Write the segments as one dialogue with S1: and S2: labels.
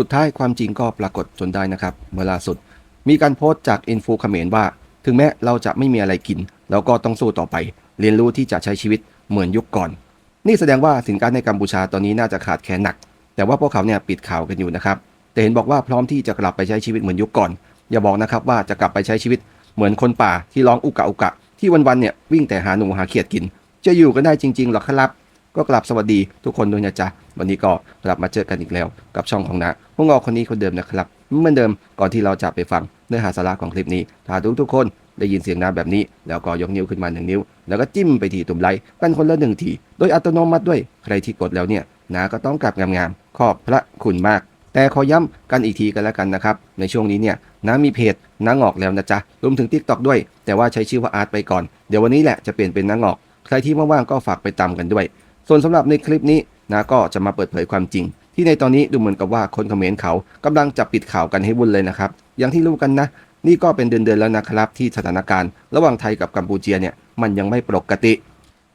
S1: สุดท้ายความจริงก็ปรากฏจนได้นะครับ เมื่อล่าสุด มีการโพสต์จากอินฟูเขมรว่า ถึงแม้เราจะไม่มีอะไรกิน เราก็ต้องสู้ต่อไป เรียนรู้ที่จะใช้ชีวิตเหมือนยุคก่อน นี่แสดงว่าสินค้าในกัมพูชาตอนนี้น่าจะขาดแคลนหนัก แต่ว่าพวกเขาเนี่ยปิดข่าวกันอยู่นะครับ แต่เห็นบอกว่าพร้อมที่จะกลับไปใช้ชีวิตเหมือนยุคก่อน อย่าบอกนะครับว่าจะกลับไปใช้ชีวิตเหมือนคนป่าที่ร้องอุกะอุกะ ที่วันๆเนี่ยวิ่งแต่หาหนูหาเขียดกิน จะอยู่กันได้จริงๆหรอครับ ก็กลับสวัสดีทุกคนด้วยนะจ๊ะ วันนี้ก็กลับมาเจอกันอีกแล้ว กับช่องของนาพวกงอคนนี้คนเดิมนะครับเหมือนเดิมก่อนที่เราจะไปฟังเนื้อหาสาระของคลิปนี้ถ้าทุกทุกคนได้ยินเสียงน้ำแบบนี้ แล้วก็ยกนิ้วขึ้นมาหนึ่งนิ้ว แล้วก็จิ้มไปที่ตุ่มไลค์กันคนละหนึ่งที โดยอัตโนมัติด้วยใครที่กดแล้วเนี่ยนาก็ต้องกลับงามๆขอบพระคุณมาก แต่ขอย้ำกันอีกทีกันแล้วกันนะครับในช่วงนี้เนี่ยน้ามีเพจน้างอกแล้วนะจ๊ะรวมถึง t ิ k t o k ด้วย แต่ว่าใช้ชื่อว่าอาร์ตไปก่อน เดี๋ยววันนี้แหละจะเปลี่ยนเป็นน้างอก ใครที่ว่างๆก็ฝากไปตามกันด้วย ส่วนสำหรับในคลิปนี้นาก็จะมาเปิดเผยความจริง ที่ในตอนนี้ดูเหมือนกับว่าคนเขมรเขากำลังจะปิดข่าวกันให้วุ่นเลยนะครับ อย่างที่รู้กันนะ นี่ก็เป็นเดือนๆแล้วนะครับ ที่สถานการณ์ ระหว่างไทยกับกัมพูเชียเนี่ยมันยังไม่ปกติ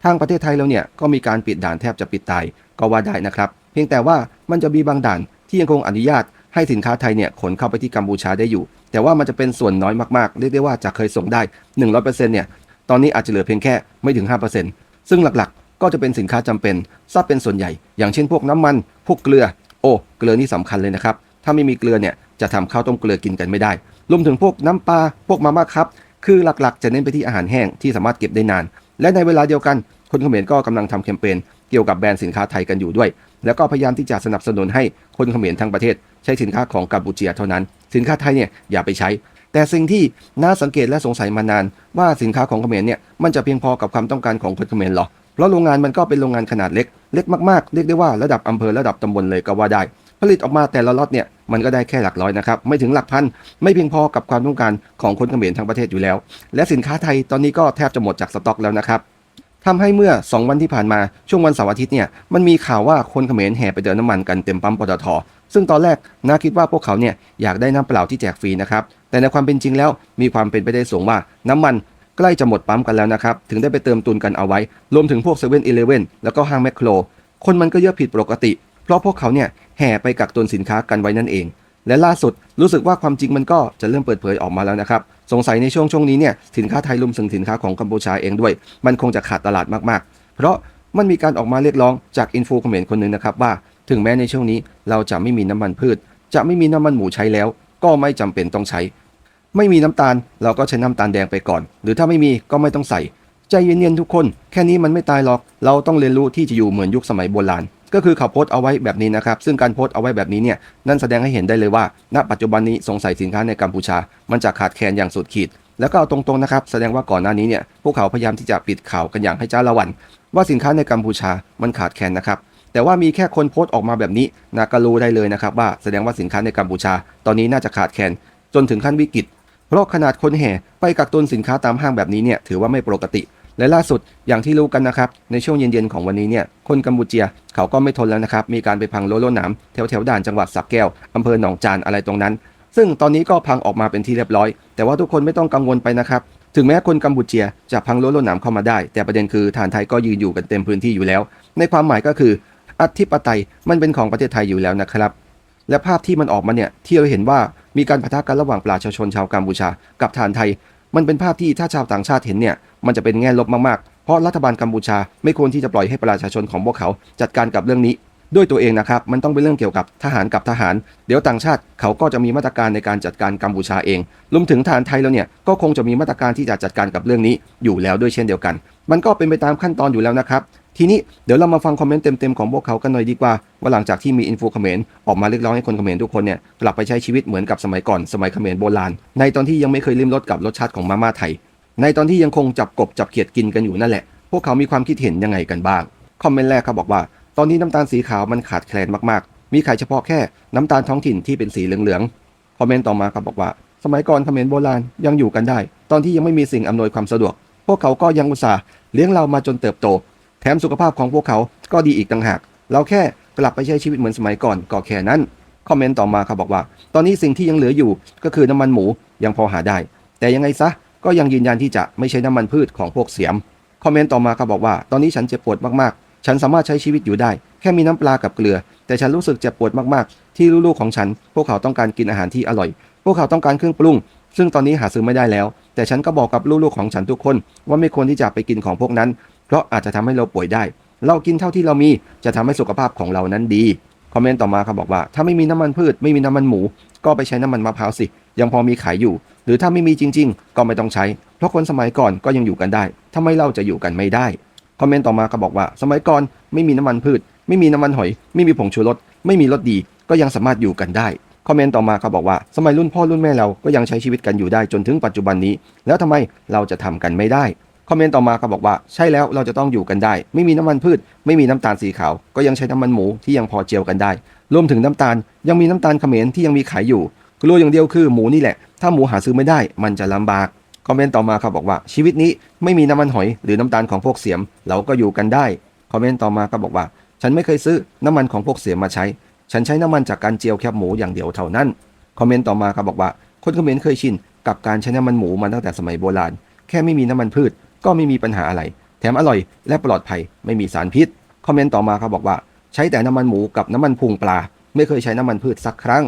S1: ทางประเทศไทยแล้วเนี่ยก็มีการปิดด่านแทบจะปิดตายก็ว่าได้นะครับ เพียงแต่ว่ามันจะมีบางด่านที่ยังคงอนุญาตให้สินค้าไทยเนี่ยขนเข้าไปที่กัมพูชาได้อยู่ แต่ว่ามันจะเป็นส่วนน้อยมากๆ เรียกได้ว่าจะเคยส่งได้ 100%เนี่ย ตอนนี้อาจจะเหลือเพียงแค่ไม่ถึง 5%ซึ่งหลักๆ ก็จะเป็นสินค้าจำเป็นซะเป็นส่วนใหญ่ อย่างเช่นพวกน้ำมัน พวกเกลือ โอ้ เกลือนี่สำคัญเลยนะครับ ถ้าไม่มีเกลือเนี่ยจะทำข้าวต้มเกลือกินกันไม่ได้ รวมถึงพวกน้ำปลา พวกมาม่าครับ คือหลักๆ จะเน้นไปที่อาหารแห้งที่สามารถเก็บได้นาน และในเวลาเดียวกัน คนเขมรก็กำลังทำแคมเปญเกี่ยวกับแบรนด์สินค้าไทยกันอยู่ด้วย แล้วก็พยายามที่จะสนับสนุนให้คนเขมรทั้งประเทศ ใช้สินค้าของกัมพูเชียเท่านั้น สินค้าไทยเนี่ยอย่าไปใช้ แต่สิ่งที่น่าสังเกตและสงสัยมานาน ว่าสินค้าของเขมรเนี่ยมันจะเพียงพอกับความต้องการของคนเขมรหรอ เพราะโรงงานมันก็เป็นโรงงานขนาดเล็ก เล็กมากๆ เรียกได้ว่าระดับอำเภอระดับตำบลเลยก็ว่าได้ ผลิตออกมาแต่ละล็อตเนี่ยมันก็ได้แค่หลักร้อยนะครับ ไม่ถึงหลักพัน ไม่เพียงพอกับความต้องการของคนเขมรทั้งประเทศอยู่แล้ว และสินค้าไทยตอนนี้ก็แทบจะหมดจากสต็อกแล้วนะครับทำให้เมื่อ 2 วันที่ผ่านมาช่วงวันเสาร์อาทิตย์เนี่ยมันมีข่าวว่าคนเขมรแห่ไปเติมน้ำมันกันเต็มปั๊มปตทซึ่งตอนแรกน้าคิดว่าพวกเขาเนี่ยอยากได้น้ำเปล่าที่แจกฟรีนะครับแต่ในความเป็นจริงแล้วมีความเป็นไปได้สูงว่าน้ำมัน ใกล้จะหมดปั๊มกันแล้วนะครับ ถึงได้ไปเติมตุนกันเอาไว้ รวมถึงพวกเซเว่นอีเลเว่นแล้วก็ห้างแมคโคร คนมันก็เยอะผิดปกติ เพราะพวกเขาเนี่ยแห่ไปกักตุนสินค้ากันไว้นั่นเอง และล่าสุดรู้สึกว่าความจริงมันก็จะเริ่มเปิดเผยออกมาแล้วนะครับ สงสัยในช่วงช่วงนี้เนี่ยสินค้าไทยรวมถึงสินค้าของกัมพูชาเองด้วย มันคงจะขาดตลาดมากๆ เพราะมันมีการออกมาเรียกร้องจากอินฟูเขมรคนหนึ่งนะครับว่า ถึงแม้ในช่วงนี้เราจะไม่มีน้ำมันพืช จะไม่มีน้ำมันหมูใช้แล้ว ก็ไม่จำเป็นต้องใช้ ไม่มีน้ำตาล เราก็ใช้น้ำตาลแดงไปก่อน หรือถ้าไม่มีก็ไม่ต้องใส่ ใจเย็นๆทุกคน แค่นี้มันไม่ตายหรอก เราต้องเรียนรู้ที่จะอยู่เหมือนยุคสมัยโบราณก็คือเขาโพสต์เอาไว้แบบนี้นะครับ ซึ่งการโพสต์เอาไว้แบบนี้เนี่ย นั่นแสดงให้เห็นได้เลยว่า ณ ปัจจุบันนี้สงสัยสินค้าในกัมพูชา มันจะขาดแคลนอย่างสุดขีด แล้วก็เอาตรงๆนะครับ แสดงว่าก่อนหน้านี้เนี่ย พวกเขาพยายามที่จะปิดข่าวกันอย่างให้จ้าละวัน ว่าสินค้าในกัมพูชา มันขาดแคลนนะครับ แต่ว่ามีแค่คนโพสต์ออกมาแบบนี้นาก็รู้ได้เลยนะครับว่า แสดงว่าสินค้าในกัมพูชา ตอนนี้น่าจะขาดแคลน จนถึงขั้นวิกฤต เพราะขนาดคนแห่ไปกักตุนสินค้าตามห้างแบบนี้เนี่ยถือว่าไม่ปกติ และล่าสุดอย่างที่รู้กันนะครับ ในช่วงเย็นๆของวันนี้เนี่ยคนกัมพูเชียเขาก็ไม่ทนแล้วนะครับ มีการไปพังโลโลหนามแถวๆด่านจังหวัดสักแก้วอำเภอหนองจานอะไรตรงนั้น ซึ่งตอนนี้ก็พังออกมาเป็นที่เรียบร้อย แต่ว่าทุกคนไม่ต้องกังวลไปนะครับถึงแม้คนกัมพูเชียจะพังโลโลหนามเข้ามาได้ แต่ประเด็นคือฐานไทยก็ยืนอยู่กันเต็มพื้นที่อยู่แล้ว ในความหมายก็คือ อธิปไตยมันเป็นของประเทศไทยอยู่แล้วนะครับ และภาพที่มันออกมาเนี่ยที่เราเห็นว่ามีการปะทะกันระหว่างประชาชนชาวกัมพูชา กับฐานไทย มันเป็นภาพที่ถ้าชาวต่างชาติเห็นเนี่ยมันจะเป็นแง่ลบมากๆ เพราะรัฐบาลกัมพูชาไม่ควรที่จะปล่อยให้ประชาชนของพวกเขาจัดการกับเรื่องนี้ ด้วยตัวเองนะครับมันต้องเป็นเรื่องเกี่ยวกับทหารกับทหาร เดี๋ยวต่างชาติเขาก็จะมีมาตรการในการจัดการกัมพูชาเองรวมถึงทหารไทยแล้วเนี่ยก็คงจะมีมาตรการที่จะจัดการกับเรื่องนี้อยู่แล้วด้วยเช่นเดียวกัน มันก็เป็นไปตามขั้นตอนอยู่แล้วนะครับ ทีนี้เดี๋ยวเรามาฟังคอมเมนต์เต็มๆของพวกเขากันหน่อยดีกว่า ว่าหลังจากที่มีอินฟูเขมรออกมาเรียกร้องให้คนเขมรทุกคนเนี่ยกลับไปใช้ชีวิตเหมือนกับสมัยก่อนสมัยเขมรโบราณ ในตอนที่ยังไม่เคยลิ้มรสกับรสชาติของมาม่าไทย ในตอนที่ยังคงจับกบจับเขียดกินกันอยู่นั่นแหละ พวกเขามีความคิดเห็นยังไงกันบ้างคอมเมนต์แรกเขาบอกว่า ตอนนี้น้ำตาลสีขาวมันขาดแคลนมากๆ มีขายเฉพาะแค่น้ำตาลท้องถิ่นที่เป็นสีเหลืองๆคอมเมนต์ต่อมาเขาบอกว่า สมัยก่อนเขมรโบราณยังอยู่กันได้ ตอนที่ยังไม่มีสิ่งอำนวยความสะดวก พวกเขาก็ยังอุตส่าห์เลี้ยงเรามาจนเติบโต แถมสุขภาพของพวกเขาก็ดีอีกต่างหาก เราแค่กลับไปใช้ชีวิตเหมือนสมัยก่อนก็แค่นั้น คอมเมนต์ต่อมาเขาบอกว่า ตอนนี้สิ่งที่ยังเหลืออยู่ก็คือน้ำมันหมูยังพอหาได้ แต่ยังไงซะก็ยังยืนยันที่จะไม่ใช้น้ำมันพืชของพวกเสียม คอมเมนต์ต่อมาเขาบอกว่า ตอนนี้ฉันเจ็บปวดมากๆ ฉันสามารถใช้ชีวิตอยู่ได้ แค่มีน้ำปลากับเกลือ แต่ฉันรู้สึกเจ็บปวดมากๆ ที่ลูกๆของฉัน พวกเขาต้องการกินอาหารที่อร่อย พวกเขาต้องการเครื่องปรุง ซึ่งตอนนี้หาซื้อไม่ได้แล้ว แต่ฉันก็บอกกับลูกๆของฉันทุกคน ว่าไม่ควรที่จะไปกินของพวกนั้น เพราะอาจจะทำให้เราป่วยได้ เรากินเท่าที่เรามีจะทำให้สุขภาพของเรานั้นดี คอมเมนต์ต่อมาเขาบอกว่า ถ้าไม่มีน้ำมันพืชไม่มีน้ำมันหมู ก็ไปใช้น้ำมันมะพร้าวสิ ยังพอมีขายอยู่ หรือถ้าไม่มีจริง ๆ ก็ไม่ต้องใช้ เพราะคนสมัยก่อนก็ยังอยู่กันได้ทำไมเราจะอยู่กันไม่ได้ คอมเมนต์ต่อมาเขาบอกว่า สมัยก่อนไม่มีน้ำมันพืช ไม่มีน้ำมันหอย ไม่มีผงชูรสไม่มีรสดี ก็ยังสามารถอยู่กันได้คอมเมนต์ต่อมาเขาบอกว่าสมัยรุ่นพ่อรุ่นแม่เราก็ยังใช้ชีวิตกันอยู่ได้จนถึงปัจจุบันนี้ แล้วทำไมเราจะทำกันไม่ได้ คอมเมนต์ต่อมาเขาบอกว่าใช่แล้วเราจะต้องอยู่กันได้ ไม่มีน้ำมันพืช ไม่มีน้ำตาลสีขาว ก็ยังใช้น้ำมันหมูที่ยังพอเจียวกันได้ รวมถึงน้ำตาลยังมีน้ำตาลเขมรที่ยังมีขายอยู่กลัวอย่างเดียวคือหมูนี่แหละ ถ้าหมูหาซื้อไม่ได้มันจะลำบากคอมเมนต์ต่อมาเขาบอกว่าชีวิตนี้ไม่มีน้ำมันหอยหรือน้ำตาลของพวกเสียม เราก็อยู่กันได้คอมเมนต์ต่อมาเขาบอกว่า ฉันไม่เคยซื้อน้ำมันของพวกเสียมมาใช้ ฉันใช้น้ำมันจากการเจียวแคบหมูอย่างเดียวเท่านั้นคอมเมนต์ต่อมาเขาบอกว่าคนเขมรเคยชินกับการใช้น้ำมันหมูมาตั้งแต่สมัยโบราณ แค่ไม่มีน้ำมันพืช ก็ไม่มีปัญหาอะไร แถมอร่อยและปลอดภัยไม่มีสารพิษ คอมเมนต์ต่อมาเขาบอกว่า ใช้แต่น้ำมันหมูกับน้ำมันพุงปลา ไม่เคยใช้น้ำมันพืชสักครั้ง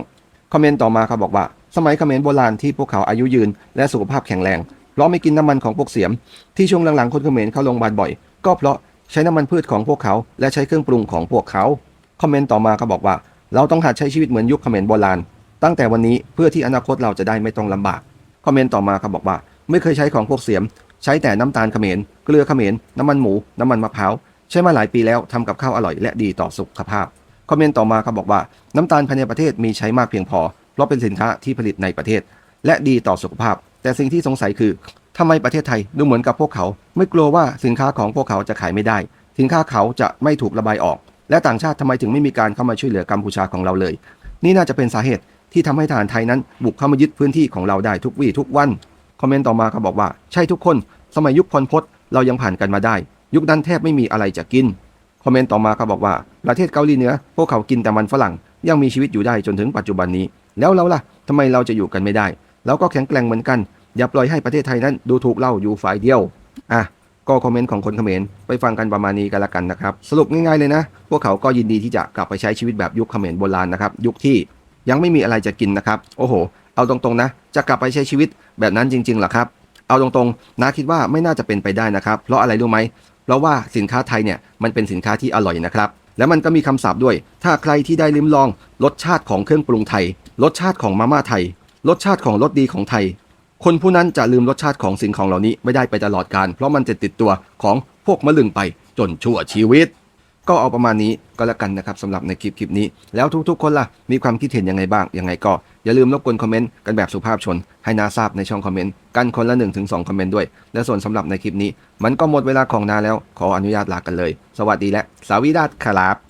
S1: คอมเมนต์ต่อมาเขาบอกว่า สมัยเขมรโบราณที่พวกเขาอายุยืน และสุขภาพแข็งแรงเพราะไม่กินน้ำมันของพวกเสียม ที่ช่วงหลังๆคนเขมรเข้าโรงพยาบาลบ่อย ก็เพราะใช้น้ำมันพืชของพวกเขา และใช้เครื่องปรุงของพวกเขา คอมเมนต์ต่อมาเขาบอกว่า เราต้องหัดใช้ชีวิตเหมือนยุคเขมรโบราณตั้งแต่วันนี้เพื่อที่อนาคตเราจะได้ไม่ต้องลำบาก คอมเมนต์ต่อมาเขาบอกว่า ไม่เคยใช้ของพวกเสียม ใช้แต่น้ำตาลเขมรเกลือเขมรน้ำมันหมู น้ำมันมะพร้าวใช้มาหลายปีแล้วทำกับข้าวอร่อยและดีต่อสุขภาพ คอมเมนต์ต่อมาเขาบอกว่าน้ำตาลภายในประเทศมีใช้มากเพียงพอ เพราะเป็นสินค้าที่ผลิตในประเทศ และดีต่อสุขภาพ แต่สิ่งที่สงสัยคือทำไมประเทศไทยดูเหมือนกับพวกเขา ไม่กลัวว่าสินค้าของพวกเขาจะขายไม่ได้ สินค้าเขาจะไม่ถูกระบายออก และต่างชาติทำไมถึงไม่มีการเข้ามาช่วยเหลือกัมพูชาของเราเลย นี่น่าจะเป็นสาเหตุที่ทำให้ทหารไทยนั้นบุกเข้ามายึดพื้นที่ของเราได้ทุกวี่ทุกวัน คอมเมนต์ต่อมาเขาบอกว่าใช่ทุกคน สมัยยุคพลพศเรายังผ่านกันมาได้ ยุคนั้นแทบไม่มีอะไรจะกิน คอมเมนต์ต่อมาเขาบอกว่าประเทศเกาหลีเหนือพวกเขากินแต่มันฝรั่งยังมีชีวิตอยู่ได้จนถึงปัจจุบันนี้ แล้วเราล่ะทำไมเราจะอยู่กันไม่ได้เราก็แข็งแกร่งเหมือนกัน อย่าปล่อยให้ประเทศไทยนั้นดูถูกเราอยู่ฝ่ายเดียวอะก็คอมเมนต์ของคนเขมรไปฟังกันประมาณนี้กันละกันนะครับ สรุปง่ายๆเลยนะ พวกเขาก็ยินดีที่จะกลับไปใช้ชีวิตแบบยุคเขมรโบราณนะครับ ยุคที่ยังไม่มีอะไรจะกินนะครับ โอ้โห เอาตรงๆนะ จะกลับไปใช้ชีวิตแบบนั้นจริงๆหรอครับ เอาตรงๆนะคิดว่าไม่น่าจะเป็นไปได้นะครับ เพราะอะไรรู้ไหมเพราะว่าสินค้าไทยเนี่ยมันเป็นสินค้าที่อร่อยนะครับ และมันก็มีคำศัพท์ด้วย ถ้าใครที่ได้ลิ้มลองรสชาติของเครื่องปรุงไทย รสชาติของมาม่าไทย รสชาติของรสดีของไทย คนผู้นั้นจะลืมรสชาติของสิ่งของเหล่านี้ไม่ได้ไปตลอดการ เพราะมันจะติดตัวของพวกมะลึงไปจนชั่วชีวิต ก็เอาประมาณนี้ก็แล้วกันนะครับสำหรับในคลิปคลิปนี้ แล้วทุกๆ คนล่ะมีความคิดเห็นยังไงบ้างยังไงก็ อย่าลืมรบกวนคอมเมนต์กันแบบสุภาพชน ให้นาทราบในช่องคอมเมนต์กันคนละ 1-2 คอมเมนต์ด้วย และส่วนสำหรับในคลิปนี้ มันก็หมดเวลาของนาแล้วขออนุญาตลากันเลย สวัสดีและสวีดัสครับ